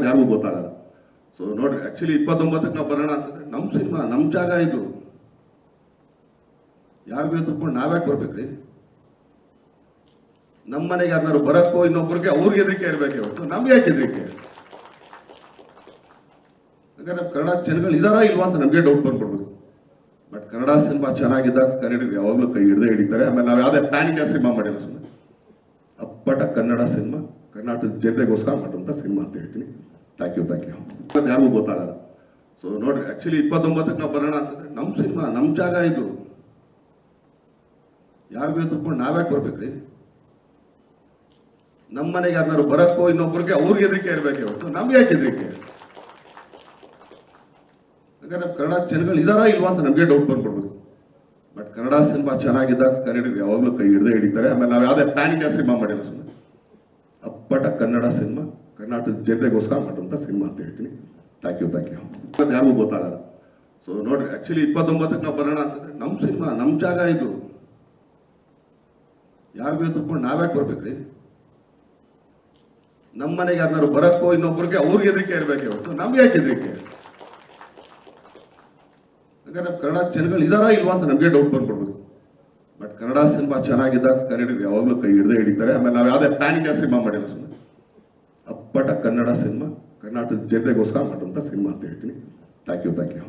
ಆಗೋದು ಯಾರಿಗೂ ಗೊತ್ತಾಗಲ್ಲ. ಸೊ ನೋಡ್ರಿ ಆಕ್ಚುಲಿ ಇಪ್ಪತ್ತೊಂಬತ್ತಕ್ಕೆ ನಾವು ಬರೋಣ ಅಂತಂದ್ರೆ ನಮ್ಮ ಸಿನಿಮಾ ನಮ್ಮ ಜಾಗ ಇದು. ಯಾರಿಗೂ ಎದ್ರುಕೊಂಡು ನಾವ್ಯಾಕೆ ಬರ್ಬೇಕ್ರಿ ನಮ್ಮ ಮನೆಗೆ ಯಾರು ಬರಕ್ಕೋ ಇನ್ನೊಬ್ಬರಿಗೆ ಅವ್ರಿಗೆ ಹೆದರಿಕೆ ಇರ್ಬೇಕೆ ಹೊರತು ನಮ್ಗೆ ಯಾಕೆ ಹೆದರಿಕೆ? ಯಾಕಂದ್ರೆ ಕನ್ನಡ ಜನಗಳು ಇದಾರಾ ಇಲ್ವಾ ಅಂತ ನಮಗೆ ಡೌಟ್ ಬರ್ಕೊಡ್ಬೇಕು ಬಟ್ ಕನ್ನಡ ಸಿನಿಮಾ ಚೆನ್ನಾಗಿದ್ದಾಗ ಕನ್ನಡಿಗರು ಯಾವಾಗಲೂ ಕೈ ಹಿಡ್ದೇ ಹಿಡಿತಾರೆ. ಆಮೇಲೆ ನಾವು ಯಾವುದೇ ಪ್ಯಾನ್ ಇಂಡಿಯಾ ಸಿನಿಮಾ ಮಾಡಿಲ್ಲ ಸುಮ್ಮನೆ ಅಪ್ಪಟ ಕನ್ನಡ ಸಿನಿಮಾ. ಕರ್ನಾಟಕದ ಜನತೆಗೋಸ್ಕರ ಮಾಡುವಂಥ ಸಿನಿಮಾ ಅಂತ ಹೇಳ್ತೀನಿ. ಥ್ಯಾಂಕ್ ಯು ಥ್ಯಾಂಕ್ ಯು ಅದು ಯಾರಿಗೂ ಗೊತ್ತಾಗಲ್ಲ. ಸೊ ನೋಡ್ರಿ ಆ್ಯಕ್ಚುಲಿ ಇಪ್ಪತ್ತೊಂಬತ್ತಕ್ಕೆ ನಾವು ಬರೋಣ ಅಂತಂದ್ರೆ ನಮ್ಮ ಸಿನಿಮಾ ನಮ್ಮ ಜಾಗ ಇದು. ಯಾರಿಗೂ ಎದ್ರುಕೊಂಡು ನಾವ್ಯಾಕೆ ಬರ್ಬೇಕ್ರಿ? ನಮ್ಮ ಮನೆಗೆ ಯಾರನ್ನಾರು ಬರಕ್ಕೋ ಇನ್ನೊಬ್ಬರಿಗೆ ಅವ್ರಿಗೆ ಹೆದರಿಕೆ ಇರಬೇಕು ಹೊರತು ನಮ್ಗೆ ಯಾಕೆ ಹೆದರಿಕೆ? ಯಾಕಂದ್ರೆ ಕನ್ನಡ ಜನಗಳು ಇದಾರಾ ಇಲ್ವಾ ಅಂತ ನಮಗೆ ಡೌಟ್ ಬಂದ್ಕೊಡ್ಬೇಕು. ಬಟ್ ಕನ್ನಡ ಸಿನಿಮಾ ಚೆನ್ನಾಗಿದ್ದಾಗ ಕನ್ನಡಿಗರು ಯಾವಾಗಲೂ ಕೈ ಹಿಡ್ದೇ ಹಿಡಿತಾರೆ. ಆಮೇಲೆ ನಾವು ಯಾವುದೇ ಪ್ಯಾನ್ ಇಂಡಿಯಾ ಸಿನಿಮಾ ಮಾಡಿಲ್ಲ ಸುಮ್ಮನೆ ಅಪ್ಪಟ ಕನ್ನಡ ಸಿನಿಮಾ, ಕರ್ನಾಟಕದ ಜನತೆಗೋಸ್ಕರ ಮಾಡುವಂಥ ಸಿನಿಮಾ ಅಂತ ಹೇಳ್ತೀನಿ. ಥ್ಯಾಂಕ್ ಯು ಥ್ಯಾಂಕ್ ಯು ಅದು ಯಾರಿಗೂ ಗೊತ್ತಾಗಲ್ಲ. ಸೊ ನೋಡ್ರಿ ಆ್ಯಕ್ಚುಲಿ ಇಪ್ಪತ್ತೊಂಬತ್ತಕ್ಕೆ ನಾವು ಬರೋಣ ಅಂತಂದರೆ ನಮ್ಮ ಸಿನಿಮಾ ನಮ್ಮ ಜಾಗ ಇದು. ಯಾರಿಗೂ ಎದುರ್ಕೊಂಡು ನಾವ್ಯಾಕೆ ಬರ್ಬೇಕ್ರಿ ನಮ್ಮ ಮನೆಗೆ ಯಾರನ್ನಾರು ಬರಕ್ಕೋ ಇನ್ನೊಬ್ಬರಿಗೆ ಅವ್ರಿಗೆ ಹೆದರಿಕೆ ಇರಬೇಕು ಹೊರತು ನಮ್ಗೆ ಯಾಕೆ ಹೆದರಿಕೆ? ಯಾಕಂದ್ರೆ ಕನ್ನಡ ಜನಗಳು ಇದಾರಾ ಇಲ್ವಾ ಅಂತ ನಮಗೆ ಡೌಟ್ ಬಂದ್ಕೊಡ್ಬೇಕು ಕನ್ನಡ ಸಿನಿಮಾ ಚೆನ್ನಾಗಿದ್ದಾಗ ಕನ್ನಡಿಗರು ಯಾವಾಗಲೂ ಕೈ ಹಿಡ್ದೇ ಹಿಡಿತಾರೆ. ಆಮೇಲೆ ನಾವು ಯಾವುದೇ ಪ್ಯಾನ್ ಇಂಡಿಯಾ ಸಿನಿಮಾ ಮಾಡಿಲ್ಲ ಸುಮ್ಮನೆ ಅಪ್ಪಟ ಕನ್ನಡ ಸಿನಿಮಾ, ಕರ್ನಾಟಕದ ಜನತೆಗೋಸ್ಕರ ಮಾಡುವಂಥ ಸಿನಿಮಾ ಅಂತ ಹೇಳ್ತೀನಿ. Thank you thank you